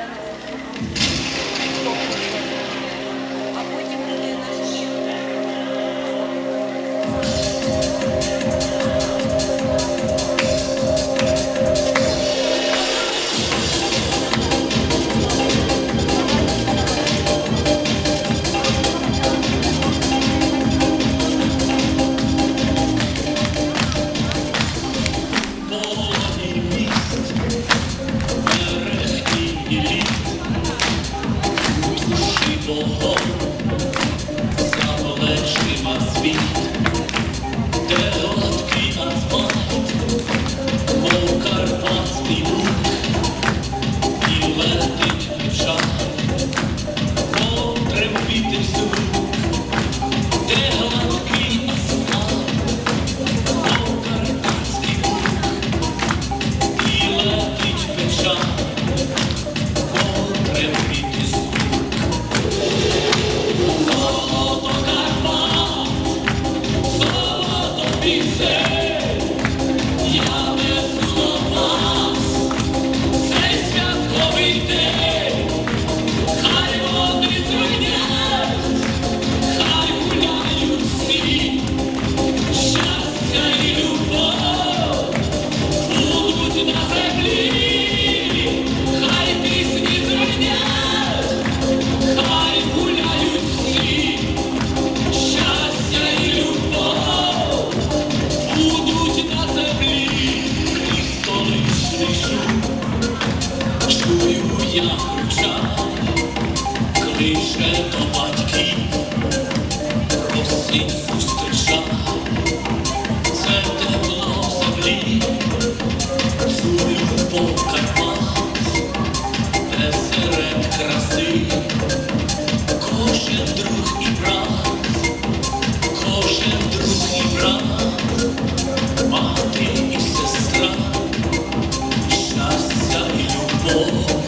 Yeah. Вийшли до батьків, просить пустича, це тепло землі, цю любов Карпат, де серед краси, кожен друг і брат, кожен друг і брат, мати і сестра, щастя і любов.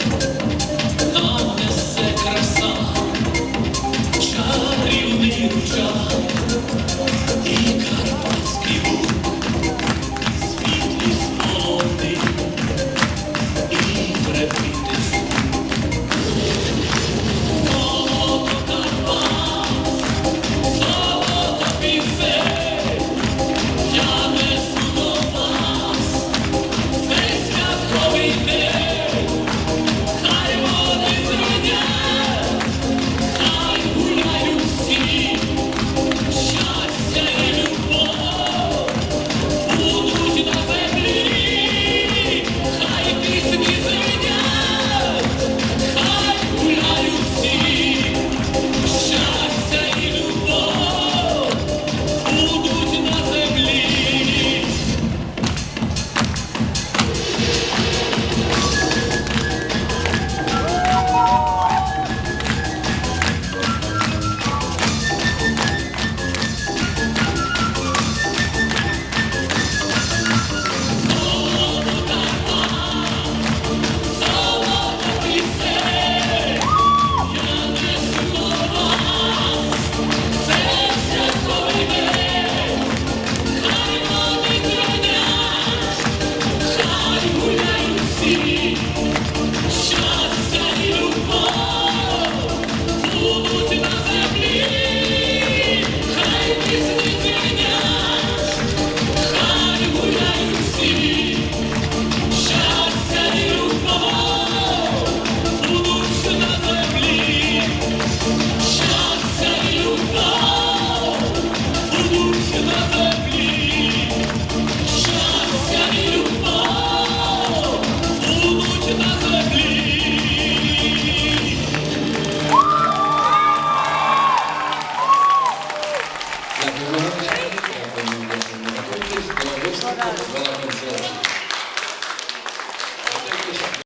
Obrigado.